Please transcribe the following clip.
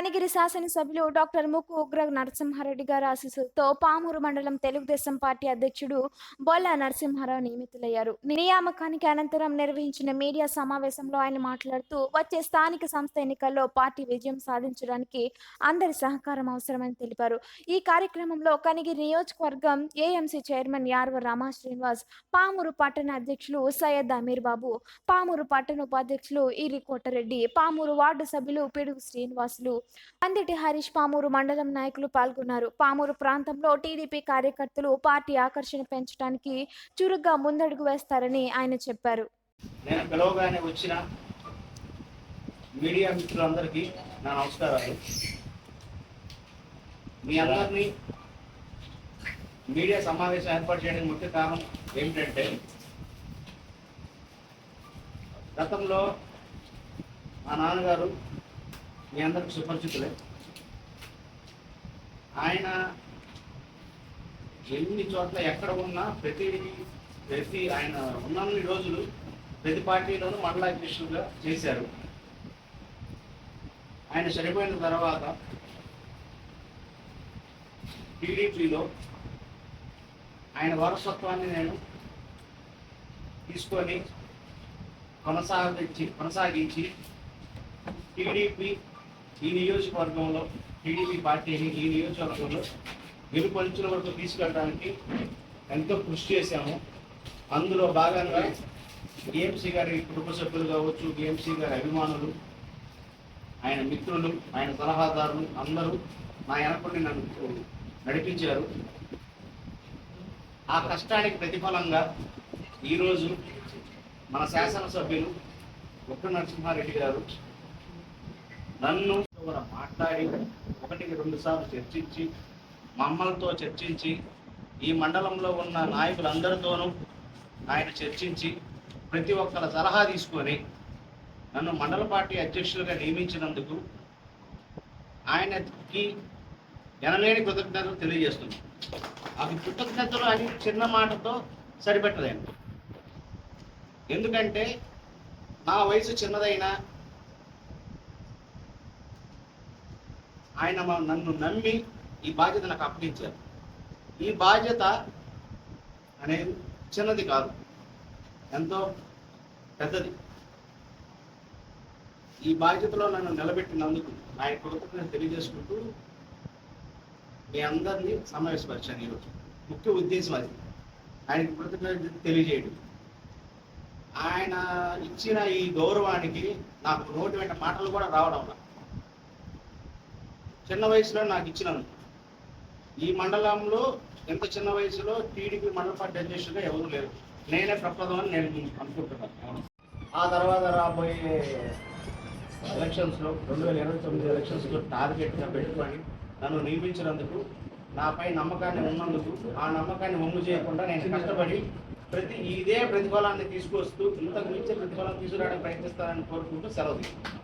కనిగిరి శాసనసభ్యులు డాక్టర్ ముక్కు ఉగ్ర నరసింహారెడ్డి గారి ఆశీస్సులతో పామూరు మండలం తెలుగుదేశం పార్టీ అధ్యక్షుడు బొల్ల నరసింహారావు నియమితులయ్యారు. నియామకానికి అనంతరం నిర్వహించిన మీడియా సమావేశంలో ఆయన మాట్లాడుతూ వచ్చే స్థానిక సంస్థ ఎన్నికల్లో పార్టీ విజయం సాధించడానికి అందరి సహకారం అవసరమని తెలిపారు. ఈ కార్యక్రమంలో కనిగిరి నియోజకవర్గం ఏఎంసీ చైర్మన్ యార్వ రామా శ్రీనివాస్ పామూరు పట్టణ అధ్యక్షులు సయ్యద్ అమీర్ బాబు పామూరు పట్టణ ఉపాధ్యక్షులు ఈరి కోటరెడ్డి పామూరు వార్డు సభ్యులు పిడుగు శ్రీనివాసులు పందిటి హరీష్ పామూరు మండలం నాయకులు పాల్గొన్నారు. పామూరు ప్రాంతంలో టీడీపీ కార్యకర్తలు పార్టీ ఆకర్షణ పెంచడానికి చురుగ్గా ముందడుగు వేస్తారని ఆయన చెప్పారు. నేను పిలవగానే వచ్చిన మీడియా మిత్రులందరికీ నా నమస్కారాలు. మీ అందరినీ మీడియా సమావేశం ఏర్పాటు చేయడానికి ముఖ్య కారణం ఏమిటంటే గతంలో మా నాన్నగారు మీ అందరికి సుపరిచితులే. ఆయన ఎన్ని చోట్ల ఎక్కడ ఉన్నా ప్రతి ప్రతి ఆయన ఉన్నన్ని రోజులు ప్రతి పార్టీలోనూ మండలాధ్యక్షులుగా చేశారు. ఆయన చనిపోయిన తర్వాత టీడీపీలో ఆయన వారసత్వాన్ని నేను తీసుకొని కొనసాగించి కొనసాగించి టీడీపీ ఈ నియోజకవర్గంలో టీడీపీ పార్టీని ఈ నియోజకవర్గంలో గెలుపొంచిన వరకు తీసుకెళ్ళడానికి ఎంతో కృషి చేశాము. అందులో భాగంగా డిఎంసీ గారి కుటుంబ సభ్యులు కావచ్చు డిఎంసీ గారి అభిమానులు ఆయన మిత్రులు ఆయన సలహాదారులు అందరూ నా వెనకుండి నన్ను నడిపించారు. ఆ కష్టానికి ప్రతిఫలంగా ఈరోజు మన శాసనసభ్యులు ఒక్క నరసింహారెడ్డి గారు నన్ను కూడా మాట్లాడి ఒకటికి రెండు సార్లు చర్చించి మమ్మల్తో చర్చించి ఈ మండలంలో ఉన్న నాయకులందరితోనూ ఆయన చర్చించి ప్రతి ఒక్కరి సలహా తీసుకొని నన్ను మండల పార్టీ అధ్యక్షులుగా నియమించినందుకు ఆయనకి ఎనలేని కృతజ్ఞతలు తెలియజేస్తుంది అవి కృతజ్ఞతలు అని చిన్న మాటతో సరిపెట్టలేను. ఎందుకంటే నా వయసు చిన్నదైనా ఆయన నన్ను నమ్మి ఈ బాధ్యత నాకు అప్పగించారు. ఈ బాధ్యత అనేది చిన్నది కాదు. ఎంతో పెద్దది. ఈ బాధ్యతలో నన్ను నిలబెట్టినందుకు ఆయన కృతజ్ఞత తెలియజేసుకుంటూ మీ అందరినీ సమావేశపరిచాను ఈరోజు. ముఖ్య ఉద్దేశం అది. ఆయన కృతజ్ఞత తెలియజేయడం. ఆయన ఇచ్చిన ఈ గౌరవానికి నాకు నోటి వెంట మాటలు కూడా రావడం చిన్న వయసులో నాకు ఇచ్చినందుకు. ఈ మండలంలో ఎంత చిన్న వయసులో టీడీపీ మండల పార్టీ అధ్యక్షుడిగా ఎవరు లేరు. నేనే ప్రప్రదం అని నేను అనుకుంటున్నాను. ఆ తర్వాత రాబోయే ఎలక్షన్స్లో రెండు వేల ఇరవై తొమ్మిది ఎలక్షన్స్లో టార్గెట్గా పెట్టుకొని నన్ను నియమించినందుకు నాపై నమ్మకాన్ని ఉన్నందుకు ఆ నమ్మకాన్ని ఒమ్ము చేయకుండా నేను కష్టపడి ప్రతి ఇదే ప్రతిఫలాన్ని తీసుకొస్తూ ఇంతకు మించి ప్రతిఫలం తీసుకురావడానికి ప్రయత్నిస్తానని కోరుకుంటూ సెలవు తీసుకుంటాను